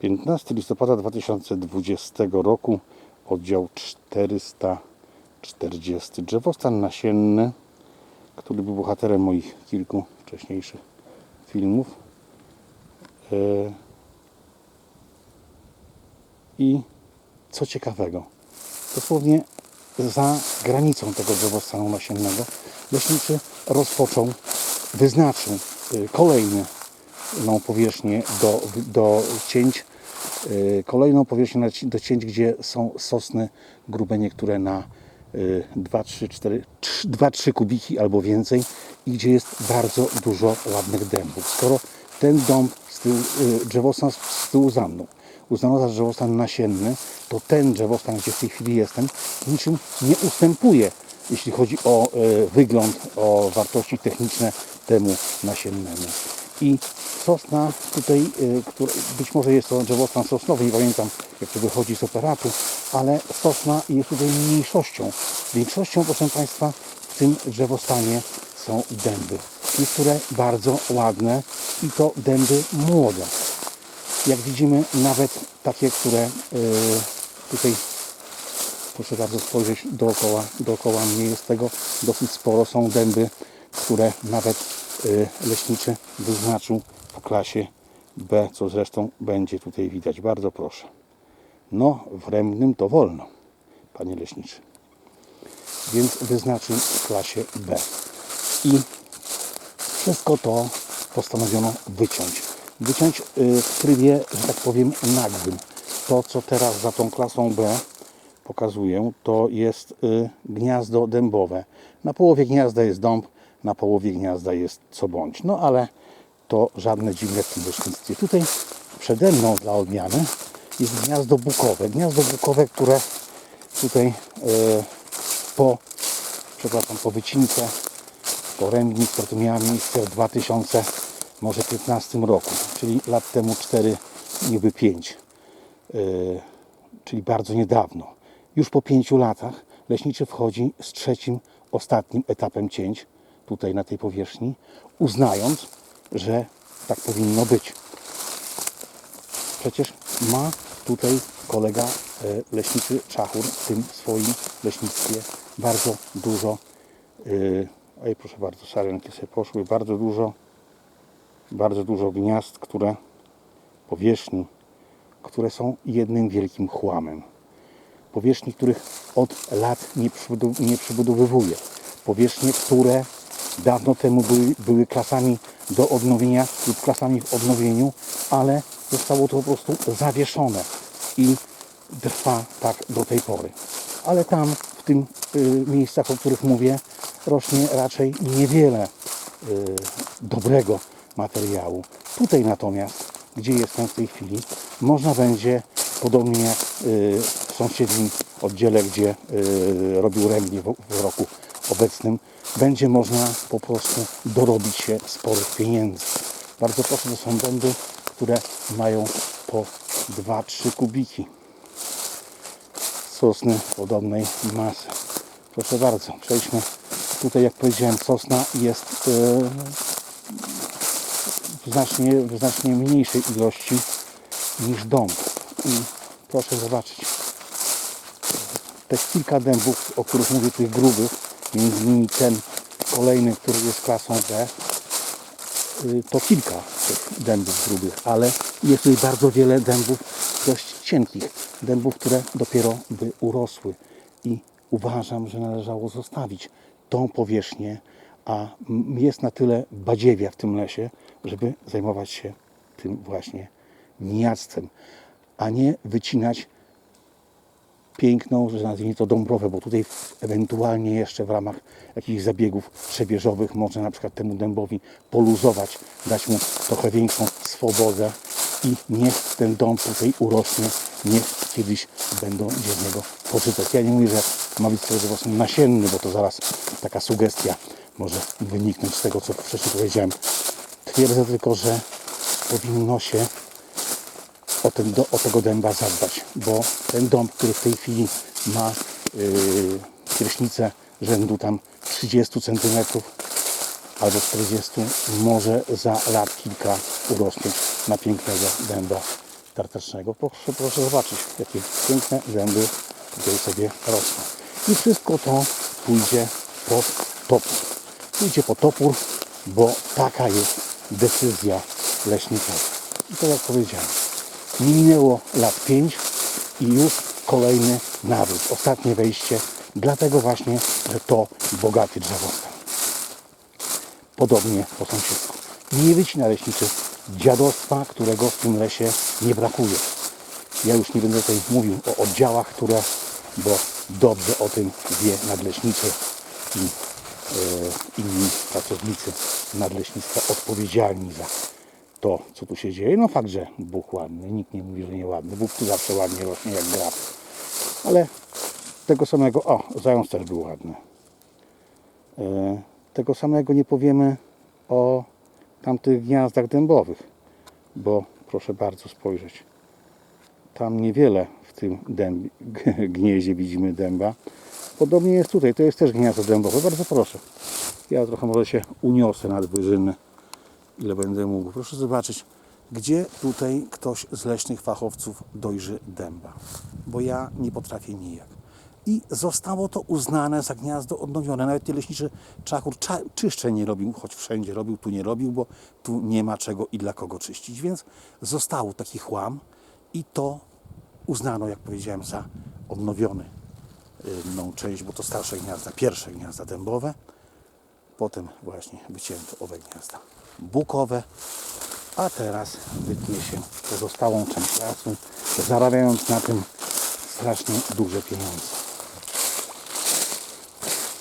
15 listopada 2020 roku, oddział 440. Drzewostan nasienny, który był bohaterem moich kilku wcześniejszych filmów. E, I co ciekawego, dosłownie za granicą tego drzewostanu nasiennego leśniczy rozpoczął, wyznaczył y, kolejny kolejną powierzchnię do, do cięć, y, kolejną powierzchnię do cięć, gdzie są sosny grube niektóre na y, 2, 3, 4, 2, 3 kubiki albo więcej i gdzie jest bardzo dużo ładnych dębów. Skoro ten dąb z tyłu, y, drzewostan z- tyłu za mną uznano za drzewostan nasienny, to ten drzewostan, gdzie w tej chwili jestem, niczym nie ustępuje, jeśli chodzi o e, wygląd, o wartości techniczne temu nasiennemu. I sosna tutaj, która, być może jest to drzewostan sosnowy, nie pamiętam jak to wychodzi z operatu, ale sosna jest tutaj mniejszością. Większością, proszę Państwa, w tym drzewostanie są dęby. Niektóre bardzo ładne i to dęby młode jak widzimy nawet takie, które y, tutaj proszę bardzo spojrzeć dookoła, dookoła mnie jest tego dosyć sporo. Są dęby, które nawet y, leśniczy wyznaczył w klasie B, co zresztą będzie tutaj widać. Bardzo proszę. No, w rębnym to wolno, panie leśniczy. Więc wyznaczył w klasie B. I wszystko to postanowiono wyciąć. Wyciąć y, w trybie, że tak powiem, nagłym. To, co teraz za tą klasą B pokazuję, to jest y, gniazdo dębowe. Na połowie gniazda jest dąb, na połowie gniazda jest co bądź. No ale to żadne dziwne w tym leśnictwie. Tutaj przede mną dla odmiany jest gniazdo bukowe. Gniazdo bukowe, które tutaj y, po, przepraszam, po wycince porębnik, to tu miała miejsce w 2000, może 15 roku, czyli lat temu 4, niby 5, yy, czyli bardzo niedawno. Już po 5 latach leśniczy wchodzi z trzecim, ostatnim etapem cięć tutaj na tej powierzchni, uznając, że tak powinno być. Przecież ma tutaj kolega e, leśniczy Czachur w tym swoim leśnictwie bardzo dużo oj, proszę bardzo, sarenki sobie poszły. Bardzo dużo, bardzo dużo gniazd, które powierzchni, które są jednym wielkim chłamem. Powierzchni, których od lat nie przybudowywuje. Powierzchnie, które dawno temu były, były klasami do odnowienia lub klasami w odnowieniu, ale zostało to po prostu zawieszone i trwa tak do tej pory. Ale tam, w tym y, miejscach, o których mówię, rośnie raczej niewiele y, dobrego materiału. Tutaj natomiast, gdzie jestem w tej chwili, można będzie, podobnie jak y, w sąsiednim oddziale, gdzie y, robił rębnie w, w roku obecnym, będzie można po prostu dorobić się sporych pieniędzy. Bardzo proszę, to są dęby, które mają po 2-3 kubiki sosny podobnej masy. Proszę bardzo, przejdźmy. Tutaj, jak powiedziałem, sosna jest e, w znacznie, w znacznie mniejszej ilości niż dąb. I proszę zobaczyć. Te kilka dębów, o których mówię, tych grubych, między innymi ten kolejny, który jest klasą B, y, to kilka tych dębów grubych, ale jest tutaj bardzo wiele dębów dość cienkich, dębów, które dopiero by urosły. I uważam, że należało zostawić tą powierzchnię, a jest na tyle badziewia w tym lesie, żeby zajmować się tym właśnie niejactwem, a nie wycinać piękną, że nazwijmy to dąbrowę, bo tutaj ewentualnie jeszcze w ramach jakichś zabiegów trzebieżowych można na przykład temu dębowi poluzować, dać mu trochę większą swobodę i niech ten dąb tutaj urośnie, niech kiedyś będą z niego poczytać. Ja nie mówię, że ma być to właśnie nasienny, bo to zaraz taka sugestia może wyniknąć z tego, co wcześniej powiedziałem. Twierdzę tylko, że powinno się o, ten, o tego dęba zadbać, bo ten dąb, który w tej chwili ma yy, rzędu tam 30 cm albo 40 może za lat kilka urosnąć na pięknego dęba tartecznego. Proszę, proszę zobaczyć, jakie piękne dęby tutaj sobie rosną. I wszystko to pójdzie pod topór. Pójdzie pod topór, bo taka jest decyzja leśnika. I tak jak powiedziałem, minęło lat 5 i już kolejny nawrót, ostatnie wejście, dlatego właśnie, że to bogaty drzewostan. Podobnie po sąsiedztwu. Nie wycina leśniczy dziadostwa, którego w tym lesie nie brakuje. Ja już nie będę tutaj mówił o oddziałach, które, bo dobrze o tym wie nadleśniczy i e, inni pracownicy nadleśnictwa odpowiedzialni za to, co tu się dzieje. No fakt, że Bóg ładny, nikt nie mówi, że nie ładny. Bóg tu zawsze ładnie rośnie jak grab. Ale tego samego, o, zając też był ładny. E, tego samego nie powiemy o tamtych gniazdach dębowych, bo proszę bardzo spojrzeć. Tam niewiele w tym dęb, gnieździe widzimy dęba. Podobnie jest tutaj, to jest też gniazdo dębowe. Bardzo proszę. Ja trochę może się uniosę nad wyżyny, ile będę mógł. Proszę zobaczyć, gdzie tutaj ktoś z leśnych fachowców dojrzy dęba, bo ja nie potrafię nijak. I zostało to uznane za gniazdo odnowione. Nawet nie leśniczy Czachur cza- czyszcze nie robił, choć wszędzie robił, tu nie robił, bo tu nie ma czego i dla kogo czyścić. Więc został taki chłam i to uznano, jak powiedziałem, za odnowiony no, część, bo to starsze gniazda, pierwsze gniazda dębowe. Potem właśnie wycięto owe gniazda bukowe, a teraz wytnie się pozostałą część lasu, zarabiając na tym strasznie duże pieniądze.